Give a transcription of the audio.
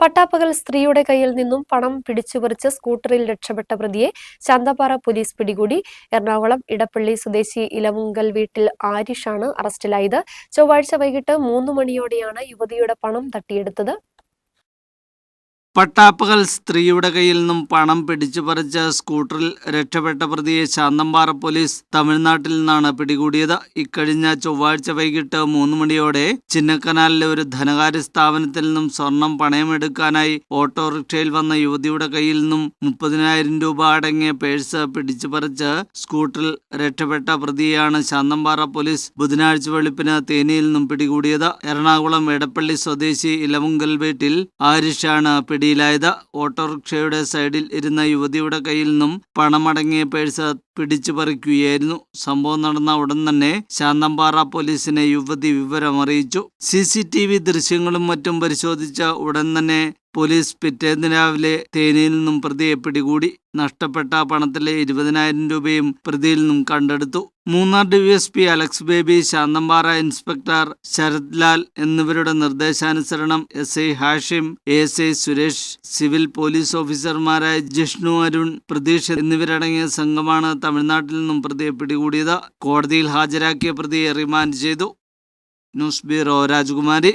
പട്ടാപ്പകൽ സ്ത്രീയുടെ കയ്യിൽ നിന്നും പണം പിടിച്ചുപറിച്ച് സ്കൂട്ടറിൽ രക്ഷപ്പെട്ട പ്രതിയെ ചന്തപ്പാറ പോലീസ് പിടികൂടി. എറണാകുളം ഇടപ്പള്ളി സ്വദേശി ഇലവുങ്കൽ വീട്ടിൽ ആരിഷാണ് അറസ്റ്റിലായത്. ചൊവ്വാഴ്ച വൈകിട്ട് മൂന്ന് മണിയോടെയാണ് യുവതിയുടെ പണം തട്ടിയെടുത്തത്. പട്ടാപ്പകൽ സ്ത്രീയുടെ കയ്യിൽ നിന്നും പണം പിടിച്ചു പറിച്ച സ്കൂട്ടറിൽ രക്ഷപ്പെട്ട പ്രതിയെ ശാന്തമ്പാറ പോലീസ് തമിഴ്നാട്ടിൽ നിന്നാണ് പിടികൂടിയത്. ഇക്കഴിഞ്ഞ ചൊവ്വാഴ്ച വൈകിട്ട് മൂന്ന് മണിയോടെ ചിന്നക്കനാലിലെ ഒരു ധനകാര്യ സ്ഥാപനത്തിൽ നിന്നും സ്വർണം പണയമെടുക്കാനായി ഓട്ടോറിക്ഷയിൽ വന്ന യുവതിയുടെ കയ്യിൽ നിന്നും മുപ്പതിനായിരം രൂപ അടങ്ങിയ പേഴ്സ് പിടിച്ചു പറിച്ച് സ്കൂട്ടറിൽ രക്ഷപ്പെട്ട പ്രതിയെയാണ് ശാന്തമ്പാറ പോലീസ് ബുധനാഴ്ച വെളുപ്പിന് തേനിയിൽ നിന്നും പിടികൂടിയത്. എറണാകുളം എടപ്പള്ളി സ്വദേശി ഇലവുങ്കൽ വീട്ടിൽ ആരിഷാണ് പിടിയിലായത്. ഓട്ടോറിക്ഷയുടെ സൈഡിൽ ഇരുന്ന യുവതിയുടെ കയ്യിൽ നിന്നും പണമടങ്ങിയ പേഴ്സ് പിടിച്ചു പറിക്കുകയായിരുന്നു. സംഭവം നടന്ന ഉടൻ തന്നെ ശാന്തമ്പാറ പോലീസിനെ യുവതി വിവരമറിയിച്ചു സി സി ടി വി ദൃശ്യങ്ങളും മറ്റും പരിശോധിച്ച ഉടൻ തന്നെ പോലീസ് പിറ്റേന്ന് രാവിലെ തേനിയിൽ നിന്നും പ്രതിയെ പിടികൂടി നഷ്ടപ്പെട്ട പണത്തിലെ ഇരുപതിനായിരം രൂപയും പ്രതിയിൽ നിന്നും കണ്ടെടുത്തു. Munnar DYSP Alex baby Santhanpara inspector Sarath Lal എന്നിവരുടെ നിർദ്ദേശാനുസരണം S I Hashim S I Suresh civil police ഓഫീസർമാരായ ജിഷ്ണു അരുൺ പ്രതീഷ് എന്നിവരടങ്ങിയ സംഘമാണ് തമിഴ്നാട്ടിൽ നിന്നും പ്രതിയെ പിടികൂടിയത് കോടതിയിൽ ഹാജരാക്കിയ പ്രതിയെ റിമാൻഡ് ചെയ്തു. ന്യൂസ് ബ്യൂറോ രാജകുമാരി.